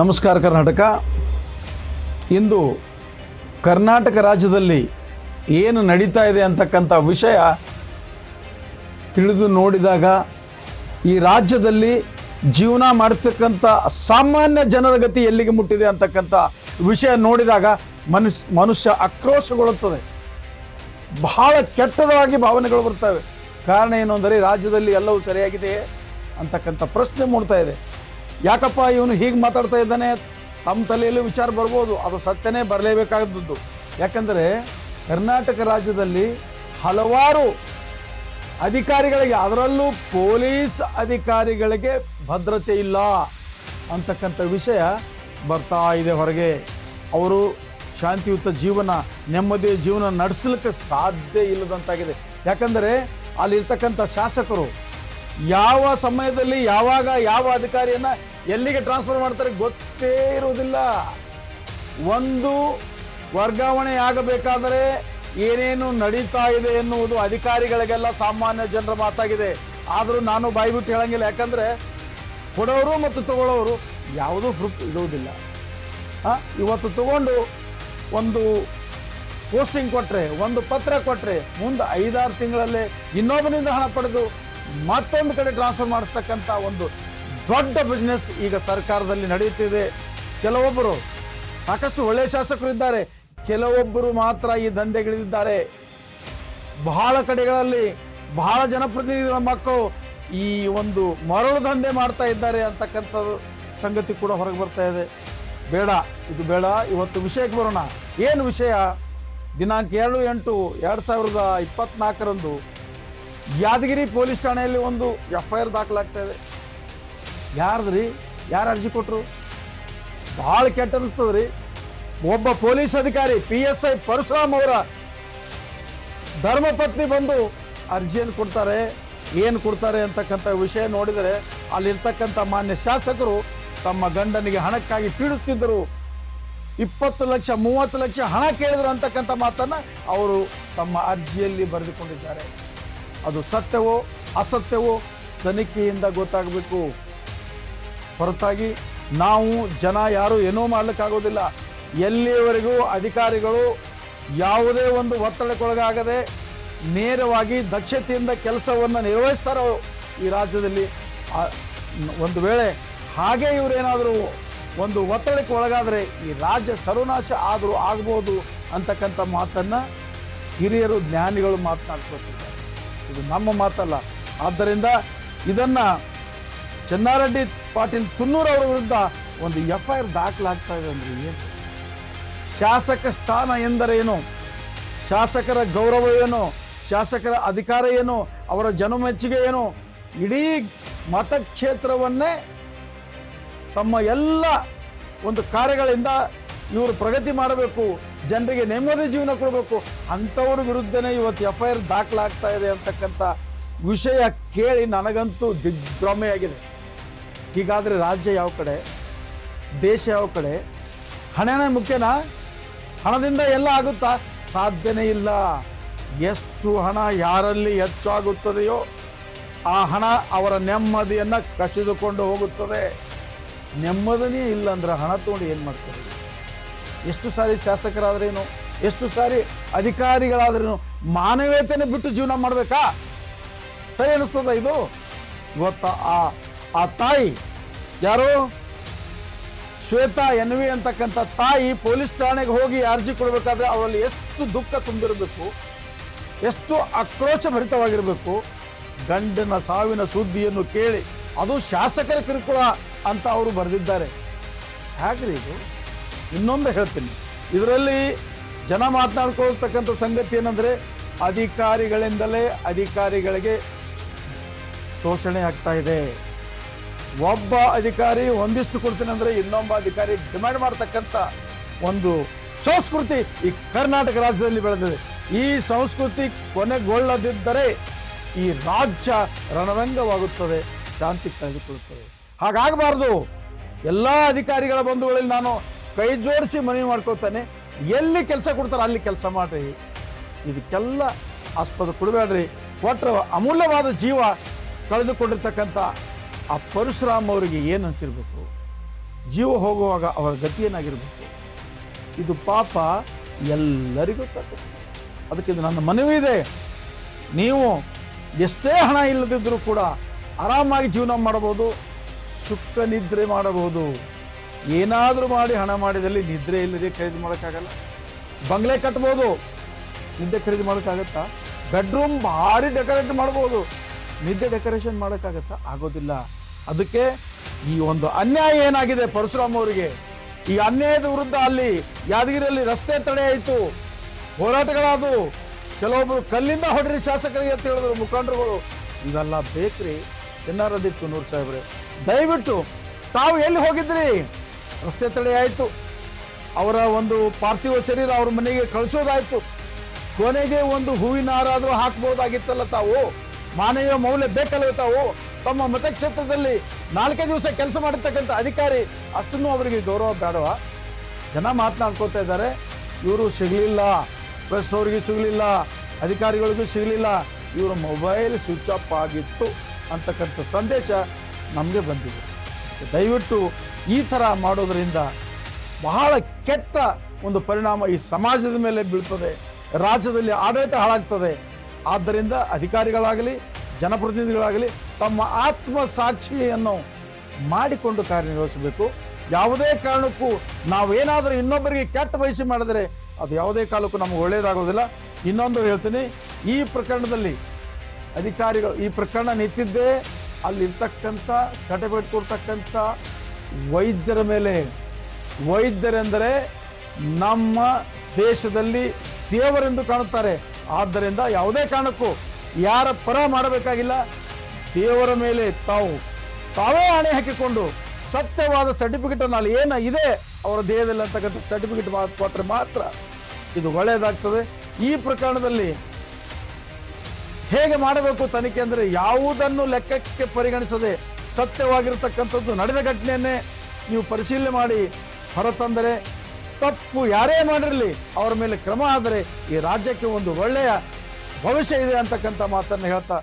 ನಮಸ್ಕಾರ ಕರ್ನಾಟಕ. ಇಂದು ಕರ್ನಾಟಕ ರಾಜ್ಯದಲ್ಲಿ ಏನು ನಡೀತಾ ಇದೆ ಅಂತಕ್ಕಂಥ ವಿಷಯ ತಿಳಿದು ನೋಡಿದಾಗ ಈ ರಾಜ್ಯದಲ್ಲಿ ಜೀವನ ಮಾಡ್ತಕ್ಕಂಥ ಸಾಮಾನ್ಯ ಜನರ ಗತಿ ಎಲ್ಲಿಗೆ ಮುಟ್ಟಿದೆ ಅಂತಕ್ಕಂಥ ವಿಷಯ ನೋಡಿದಾಗ ಮನುಷ್ಯ ಮನುಷ್ಯ ಆಕ್ರೋಶಗೊಳ್ಳುತ್ತದೆ. ಬಹಳ ಕೆಟ್ಟದಾಗಿ ಭಾವನೆಗಳು ಬರ್ತವೆ. ಕಾರಣ ಏನು ಅಂದರೆ ರಾಜ್ಯದಲ್ಲಿ ಎಲ್ಲವೂ ಸರಿಯಾಗಿದೆಯೇ ಅಂತಕ್ಕಂಥ ಪ್ರಶ್ನೆ ಮೂಡ್ತಾ ಇದೆ. ಯಾಕಪ್ಪ ಇವನು ಹೀಗೆ ಮಾತಾಡ್ತಾ ಇದ್ದಾನೆ? ತಮ್ಮ ತಲೆಯಲ್ಲಿ ವಿಚಾರ ಬರ್ಬೋದು, ಅದು ಸತ್ಯನೇ ಬರಲೇಬೇಕಾದದ್ದು. ಯಾಕಂದರೆ ಕರ್ನಾಟಕ ರಾಜ್ಯದಲ್ಲಿ ಹಲವಾರು ಅಧಿಕಾರಿಗಳಿಗೆ, ಅದರಲ್ಲೂ ಪೊಲೀಸ್ ಅಧಿಕಾರಿಗಳಿಗೆ ಭದ್ರತೆ ಇಲ್ಲ ಅಂತಕ್ಕಂಥ ವಿಷಯ ಬರ್ತಾ ಇದೆ ಹೊರಗೆ. ಅವರು ಶಾಂತಿಯುತ ಜೀವನ, ನೆಮ್ಮದಿಯ ಜೀವನ ನಡೆಸಲಿಕ್ಕೆ ಸಾಧ್ಯ ಇಲ್ಲದಂತಾಗಿದೆ. ಯಾಕಂದರೆ ಅಲ್ಲಿರ್ತಕ್ಕಂಥ ಶಾಸಕರು ಯಾವ ಸಮಯದಲ್ಲಿ ಯಾವಾಗ ಯಾವ ಅಧಿಕಾರಿಯನ್ನ ಎಲ್ಲಿಗೆ ಟ್ರಾನ್ಸ್ಫರ್ ಮಾಡ್ತಾರೆ ಗೊತ್ತೇ ಇರುವುದಿಲ್ಲ. ಒಂದು ವರ್ಗಾವಣೆ ಆಗಬೇಕಾದರೆ ಏನೇನು ನಡೀತಾ ಇದೆ ಎನ್ನುವುದು ಅಧಿಕಾರಿಗಳಿಗೆಲ್ಲ ಸಾಮಾನ್ಯ ಜನರ ಮಾತಾಗಿದೆ. ಆದರೂ ನಾನು ಬಾಯ್ಬಿಟ್ಟು ಹೇಳಂಗಿಲ್ಲ. ಯಾಕಂದರೆ ಕೊಡೋರು ಮತ್ತು ತಗೊಳ್ಳೋರು ಯಾವುದೂ ಪ್ರೂಫ್ ಇಡುವುದಿಲ್ಲ. ಆ, ಇವತ್ತು ತಗೊಂಡು ಒಂದು ಪೋಸ್ಟಿಂಗ್ ಕೊಟ್ಟರೆ ಒಂದು ಪತ್ರ ಕೊಟ್ಟರೆ ಮುಂದೆ ಐದಾರು ತಿಂಗಳಲ್ಲೇ ಇನ್ನೊಬ್ಬನಿಂದ ಹಣ ಪಡೆದು ಮತ್ತೊಂದು ಕಡೆ ಟ್ರಾನ್ಸ್ಫರ್ ಮಾಡಿಸ್ತಕ್ಕಂಥ ಒಂದು ದೊಡ್ಡ ಬಿಸ್ನೆಸ್ ಈಗ ಸರ್ಕಾರದಲ್ಲಿ ನಡೆಯುತ್ತಿದೆ. ಕೆಲವೊಬ್ಬರು ಸಾಕಷ್ಟು ಒಳ್ಳೆಯ ಶಾಸಕರು ಇದ್ದಾರೆ. ಕೆಲವೊಬ್ಬರು ಮಾತ್ರ ಈ ದಂಧೆಗಿಳಿದಿದ್ದಾರೆ. ಬಹಳ ಕಡೆಗಳಲ್ಲಿ ಬಹಳ ಜನಪ್ರತಿನಿಧಿಗಳ ಮಕ್ಕಳು ಈ ಒಂದು ಮರಳು ದಂಧೆ ಮಾಡ್ತಾ ಇದ್ದಾರೆ ಅಂತಕ್ಕಂಥದ್ದು ಸಂಗತಿ ಕೂಡ ಹೊರಗೆ ಬರ್ತಾ ಇದೆ. ಬೇಡ, ಇದು ಬೇಡ. ಇವತ್ತು ವಿಷಯಕ್ಕೆ ಬರೋಣ. ಏನು ವಿಷಯ? ದಿನಾಂಕ ಎರಡು ಎಂಟು, ಎರಡು ಸಾವಿರದ ಇಪ್ಪತ್ನಾಲ್ಕರಂದು ಯಾದಗಿರಿ ಪೊಲೀಸ್ ಠಾಣೆಯಲ್ಲಿ ಒಂದು ಎಫ್ ಐ ಆರ್ ದಾಖಲಾಗ್ತಾ ಇದೆ. ಯಾರ್ದ್ರಿ? ಯಾರು ಅರ್ಜಿ ಕೊಟ್ಟರು ಭಾಳ ಕೆಟ್ಟ ಅನಿಸ್ತದ್ರಿ. ಒಬ್ಬ ಪೊಲೀಸ್ ಅಧಿಕಾರಿ ಪಿ ಎಸ್ ಐ ಪರಶುರಾಮ್ ಅವರ ಧರ್ಮಪತ್ನಿ ಬಂದು ಅರ್ಜಿಯನ್ನು ಕೊಡ್ತಾರೆ, ಏನು ಕೊಡ್ತಾರೆ ಅಂತಕ್ಕಂಥ ವಿಷಯ ನೋಡಿದರೆ ಅಲ್ಲಿರ್ತಕ್ಕಂಥ ಮಾನ್ಯ ಶಾಸಕರು ತಮ್ಮ ಗಂಡನಿಗೆ ಹಣಕ್ಕಾಗಿ ಪೀಡಿಸ್ತಿದ್ದರು. ಇಪ್ಪತ್ತು ಲಕ್ಷ, ಮೂವತ್ತು ಲಕ್ಷ ಹಣ ಕೇಳಿದ್ರು ಅಂತಕ್ಕಂಥ ಮಾತನ್ನು ಅವರು ತಮ್ಮ ಅರ್ಜಿಯಲ್ಲಿ ಬರೆದುಕೊಂಡಿದ್ದಾರೆ. ಅದು ಸತ್ಯವೋ ಅಸತ್ಯವೋ ತನಿಖೆಯಿಂದ ಗೊತ್ತಾಗಬೇಕು. ಹೊರತಾಗಿ ನಾವು ಜನ ಯಾರು ಏನೂ ಮಾಡಲಿಕ್ಕಾಗೋದಿಲ್ಲ. ಎಲ್ಲಿಯವರೆಗೂ ಅಧಿಕಾರಿಗಳು ಯಾವುದೇ ಒಂದು ಒತ್ತಡಕ್ಕೊಳಗಾಗದೆ ನೇರವಾಗಿ ದಕ್ಷತೆಯಿಂದ ಕೆಲಸವನ್ನು ನಿರ್ವಹಿಸ್ತಾರೋ ಈ ರಾಜ್ಯದಲ್ಲಿ ಒಂದು ವೇಳೆ ಹಾಗೆ ಇವರೇನಾದರೂ ಒಂದು ಒತ್ತಡಕ್ಕೆ ಒಳಗಾದರೆ ಈ ರಾಜ್ಯ ಸರ್ವನಾಶ ಆದರೂ ಆಗ್ಬೋದು ಅಂತಕ್ಕಂಥ ಮಾತನ್ನು ಹಿರಿಯರು, ಜ್ಞಾನಿಗಳು ಮಾತನಾಡ್ಕೊತಿದ್ದಾರೆ ಇದು ನಮ್ಮ ಮಾತಲ್ಲ. ಆದ್ದರಿಂದ ಇದನ್ನು ಚೆನ್ನಾರೆಡ್ಡಿ ಪಾಟೀಲ್ ಅವರ ವಿರುದ್ಧ ಒಂದು ಎಫ್ ಐ ಆರ್ ದಾಖಲಾಗ್ತಾ ಇದೆ ಅಂದ್ರೆ ಏನು? ಶಾಸಕ ಸ್ಥಾನ ಎಂದರೇನು ಶಾಸಕರ ಗೌರವ ಏನು? ಶಾಸಕರ ಅಧಿಕಾರ ಏನು? ಅವರ ಜನಮೆಚ್ಚುಗೆ ಏನು? ಇಡೀ ಮತಕ್ಷೇತ್ರವನ್ನೇ ತಮ್ಮ ಎಲ್ಲ ಒಂದು ಕಾರ್ಯಗಳಿಂದ ಇವರು ಪ್ರಗತಿ ಮಾಡಬೇಕು, ಜನರಿಗೆ ನೆಮ್ಮದಿ ಜೀವನ ಕೊಡಬೇಕು, ಅಂಥವ್ರ ವಿರುದ್ಧನೇ ಇವತ್ತು ಎಫ್ ಐ ಆರ್ ದಾಖಲಾಗ್ತಾ ಇದೆ ಅಂತಕ್ಕಂಥ ವಿಷಯ ಕೇಳಿ ನನಗಂತೂ ದಿಗ್ಭ್ರಮೆಯಾಗಿದೆ. ಹೀಗಾದರೆ ರಾಜ್ಯ ಯಾವ ಕಡೆ? ದೇಶ ಯಾವ ಕಡೆ? ಹಣನೇ ಮುಖ್ಯನಾ? ಹಣದಿಂದ ಎಲ್ಲ ಆಗುತ್ತಾ? ಸಾಧ್ಯನೇ ಇಲ್ಲ. ಎಷ್ಟು ಹಣ ಯಾರಲ್ಲಿ ಹೆಚ್ಚಾಗುತ್ತದೆಯೋ ಆ ಹಣ ಅವರ ನೆಮ್ಮದಿಯನ್ನು ಕಸಿದುಕೊಂಡು ಹೋಗುತ್ತದೆ. ನೆಮ್ಮದಿನೇ ಇಲ್ಲ ಅಂದ್ರೆ ಹಣ ತೊಗೊಂಡು ಏನು ಮಾಡ್ತಾರೆ? ಎಷ್ಟು ಸಾರಿ ಶಾಸಕರಾದ್ರೇನು? ಎಷ್ಟು ಸಾರಿ ಅಧಿಕಾರಿಗಳಾದ್ರೇನು? ಮಾನವೀಯತೆಯನ್ನು ಬಿಟ್ಟು ಜೀವನ ಮಾಡಬೇಕಾ? ಸರಿ ಅನಿಸ್ತದ ಇದು? ಇವತ್ತ ಆ ಆ ತಾಯಿ, ಯಾರು? ಶ್ವೇತಾ ಎನ್ ವಿ ಅಂತಕ್ಕಂಥ ತಾಯಿ ಪೊಲೀಸ್ ಠಾಣೆಗೆ ಹೋಗಿ ಅರ್ಜಿ ಕೊಡಬೇಕಾದ್ರೆ ಅವರಲ್ಲಿ ಎಷ್ಟು ದುಃಖ ತುಂಬಿರಬೇಕು, ಎಷ್ಟು ಆಕ್ರೋಶ ಭರಿತವಾಗಿರಬೇಕು, ಗಂಡನ ಸಾವಿನ ಸುದ್ದಿಯನ್ನು ಕೇಳಿ ಅದು ಶಾಸಕರ ಕಿರುಕುಳ ಅಂತ ಅವರು ಬರೆದಿದ್ದಾರೆ. ಹೇಗ್ರಿ ಇದು? ಇನ್ನೊಂದು ಹೇಳ್ತೀನಿ. ಇದರಲ್ಲಿ ಜನ ಮಾತನಾಡ್ಕೊಳ್ತಕ್ಕಂಥ ಸಂಗತಿ ಏನಂದರೆ, ಅಧಿಕಾರಿಗಳಿಂದಲೇ ಅಧಿಕಾರಿಗಳಿಗೆ ಶೋಷಣೆ ಆಗ್ತಾ ಇದೆ. ಒಬ್ಬ ಅಧಿಕಾರಿ ಒಂದಿಷ್ಟು ಕೊಡ್ತೀನಿ ಅಂದರೆ ಇನ್ನೊಬ್ಬ ಅಧಿಕಾರಿ ಡಿಮ್ಯಾಂಡ್ ಮಾಡ್ತಕ್ಕಂಥ ಒಂದು ಸಂಸ್ಕೃತಿ ಈ ಕರ್ನಾಟಕ ರಾಜ್ಯದಲ್ಲಿ ಬೆಳೆದಿದೆ. ಈ ಸಂಸ್ಕೃತಿ ಕೊನೆಗೊಳ್ಳದಿದ್ದರೆ ಈ ರಾಜ್ಯ ರಣರಂಗವಾಗುತ್ತದೆ, ಶಾಂತಿ ಕಳೆದುಕೊಳ್ಳುತ್ತದೆ. ಹಾಗಾಗಬಾರ್ದು. ಎಲ್ಲ ಅಧಿಕಾರಿಗಳ ಬಂಧುಗಳಲ್ಲಿ ನಾನು ಕೈ ಜೋಡಿಸಿ ಮನವಿ ಮಾಡ್ಕೊತಾನೆ ಎಲ್ಲಿ ಕೆಲಸ ಕೊಡ್ತಾರೆ ಅಲ್ಲಿ ಕೆಲಸ ಮಾಡ್ರಿ. ಇದಕ್ಕೆಲ್ಲ ಆಸ್ಪದ ಕೊಡಬೇಡ್ರಿ ಕೊಟ್ಟರೆ ಅಮೂಲ್ಯವಾದ ಜೀವ ಕಳೆದುಕೊಂಡಿರ್ತಕ್ಕಂಥ ಆ ಪರಶುರಾಮ್ ಅವರಿಗೆ ಏನು ಅನಿಸಿರ್ಬೇಕು? ಜೀವ ಹೋಗುವಾಗ ಅವರ ಗತಿ ಏನಾಗಿರ್ಬೇಕು? ಇದು ಪಾಪ ಎಲ್ಲರಿಗೂ ತಪ್ಪು. ಅದಕ್ಕೆ ಇದು ನನ್ನ ಮನವಿ ಇದೆ. ನೀವು ಎಷ್ಟೇ ಹಣ ಇಲ್ಲದಿದ್ದರೂ ಕೂಡ ಆರಾಮಾಗಿ ಜೀವನ ಮಾಡಬಹುದು, ಸುಖ ನಿದ್ರೆ ಮಾಡಬಹುದು. ಏನಾದರೂ ಮಾಡಿ ಹಣ ಮಾಡಿದಲ್ಲಿ ನಿದ್ರೆ ಇಲ್ಲದೆ ಖರೀದಿ ಮಾಡೋಕ್ಕಾಗಲ್ಲ. ಬಂಗ್ಲೆ ಕಟ್ಬೋದು. ನಿದ್ದೆ ಖರೀದಿ ಮಾಡೋಕ್ಕಾಗತ್ತಾ? ಬೆಡ್ರೂಮ್ ಭಾರಿ ಡೆಕೋರೇಟ್ ಮಾಡ್ಬೋದು. ನಿದ್ದೆ ಡೆಕೋರೇಷನ್ ಮಾಡೋಕ್ಕಾಗತ್ತಾ? ಆಗೋದಿಲ್ಲ. ಅದಕ್ಕೆ ಈ ಒಂದು ಅನ್ಯಾಯ ಏನಾಗಿದೆ ಪರಶುರಾಮ್ ಅವರಿಗೆ? ಈ ಅನ್ಯಾಯದ ವಿರುದ್ಧ ಅಲ್ಲಿ ಯಾದಗಿರಿಯಲ್ಲಿ ರಸ್ತೆ ತಡೆ ಆಯಿತು. ಹೋರಾಟಗಳಾದವು. ಕೆಲವೊಬ್ಬರು ಕಲ್ಲಿಂದ ಹೊಡ್ರಿ ಶಾಸಕರಿಗೆ ಅಂತ ಹೇಳಿದ್ರು ಮುಖಂಡರುಗಳು. ಇದೆಲ್ಲ ಬೇಕ್ರಿ. ಚೆನ್ನಾರದಿತ್ತು ನೂರು ಸಾಹೇಬ್ರೆ. ದಯವಿಟ್ಟು ತಾವು ಎಲ್ಲಿ ಹೋಗಿದ್ರಿ? ರಸ್ತೆ ತಡೆ ಆಯಿತು. ಅವರ ಒಂದು ಪಾರ್ಥಿವ ಶರೀರ ಅವ್ರ ಮನೆಗೆ ಕಳಿಸೋದಾಯಿತು. ಕೊನೆಗೆ ಒಂದು ಹೂವಿನ ಹಾರಾದರೂ ಹಾಕ್ಬೋದಾಗಿತ್ತಲ್ಲ ತಾವು? ಮಾನವೀಯ ಮೌಲ್ಯ ಬೇಕಲ್ಲ ತಾವು? ತಮ್ಮ ಮತಕ್ಷೇತ್ರದಲ್ಲಿ ನಾಲ್ಕೇ ದಿವಸ ಕೆಲಸ ಮಾಡಿರ್ತಕ್ಕಂಥ ಅಧಿಕಾರಿ ಅಷ್ಟನ್ನು ಅವರಿಗೆ ಗೌರವ ಬೇಡವ? ಜನ ಮಾತನಾಡ್ಕೋತಾ ಇದ್ದಾರೆ. ಇವರು ಸಿಗಲಿಲ್ಲ. ಪ್ರೆಸ್ ಅವರಿಗೆ ಸಿಗಲಿಲ್ಲ. ಅಧಿಕಾರಿಗಳಿಗೂ ಸಿಗಲಿಲ್ಲ. ಇವರ ಮೊಬೈಲ್ ಸ್ವಿಚ್ ಆಫ್ ಆಗಿತ್ತು ಅಂತಕ್ಕಂಥ ಸಂದೇಶ ನಮಗೆ ಬಂದಿದೆ. ದಯವಿಟ್ಟು ಈ ಥರ ಮಾಡೋದರಿಂದ ಬಹಳ ಕೆಟ್ಟ ಒಂದು ಪರಿಣಾಮ ಈ ಸಮಾಜದ ಮೇಲೆ ಬೀಳ್ತದೆ, ರಾಜ್ಯದಲ್ಲಿ ಆಡಳಿತ ಹಾಳಾಗ್ತದೆ. ಆದ್ದರಿಂದ ಅಧಿಕಾರಿಗಳಾಗಲಿ, ಜನಪ್ರತಿನಿಧಿಗಳಾಗಲಿ ತಮ್ಮ ಆತ್ಮ ಸಾಕ್ಷಿಯನ್ನು ಮಾಡಿಕೊಂಡು ಕಾರ್ಯನಿರ್ವಹಿಸಬೇಕು. ಯಾವುದೇ ಕಾರಣಕ್ಕೂ ನಾವೇನಾದರೂ ಇನ್ನೊಬ್ಬರಿಗೆ ಕೆಟ್ಟ ಬಯಸಿ ಮಾಡಿದರೆ ಅದು ಯಾವುದೇ ಕಾಲಕ್ಕೂ ನಮಗೆ ಒಳ್ಳೆಯದಾಗೋದಿಲ್ಲ ಇನ್ನೊಂದು ಹೇಳ್ತೀನಿ, ಈ ಪ್ರಕರಣದಲ್ಲಿ ಅಧಿಕಾರಿಗಳು ಈ ಪ್ರಕರಣ ನಿಂತಿದ್ದೇ ಅಲ್ಲಿರ್ತಕ್ಕಂಥ ಸರ್ಟಿಫಿಕೇಟ್ ಕೊಡ್ತಕ್ಕಂಥ ವೈದ್ಯರ ಮೇಲೆ. ವೈದ್ಯರೆಂದರೆ ನಮ್ಮ ದೇಶದಲ್ಲಿ ದೇವರೆಂದು ಕಾಣುತ್ತಾರೆ. ಆದ್ದರಿಂದ ಯಾವುದೇ ಕಾರಣಕ್ಕೂ ಯಾರ ಪರ ಮಾಡಬೇಕಾಗಿಲ್ಲ. ದೇವರ ಮೇಲೆ ತಾವು, ತಾವೇ ಹಣೆ ಹಾಕಿಕೊಂಡು ಸತ್ಯವಾದ ಸರ್ಟಿಫಿಕೇಟ್ ಅಲ್ಲಿ ಏನು ಇದೆ ಅವರ ದೇಹದಲ್ಲಿ ಅಂತಕ್ಕಂಥ ಸರ್ಟಿಫಿಕೇಟ್ ಕೊಟ್ಟರೆ ಮಾತ್ರ. ಇದು ಒಳ್ಳೆಯದಾಗ್ತದೆ. ಈ ಪ್ರಕರಣದಲ್ಲಿ ಹೇಗೆ ಮಾಡಬೇಕು ತನಿಖೆ ಅಂದರೆ ಯಾವುದನ್ನು ಲೆಕ್ಕಕ್ಕೆ ಪರಿಗಣಿಸದೆ ಸತ್ಯವಾಗಿರತಕ್ಕಂಥದ್ದು ನಡೆದ ಘಟನೆಯನ್ನೇ ನೀವು ಪರಿಶೀಲನೆ ಮಾಡಿ. ಹೊರತಂದರೆ ತಪ್ಪು ಯಾರೇ ಮಾಡಿರಲಿ ಅವರ ಮೇಲೆ ಕ್ರಮ ಆದರೆ ಈ ರಾಜ್ಯಕ್ಕೆ ಒಂದು ಒಳ್ಳೆಯ ಭವಿಷ್ಯ ಇದೆ ಅಂತಕ್ಕಂಥ ಮಾತನ್ನು ಹೇಳ್ತಾ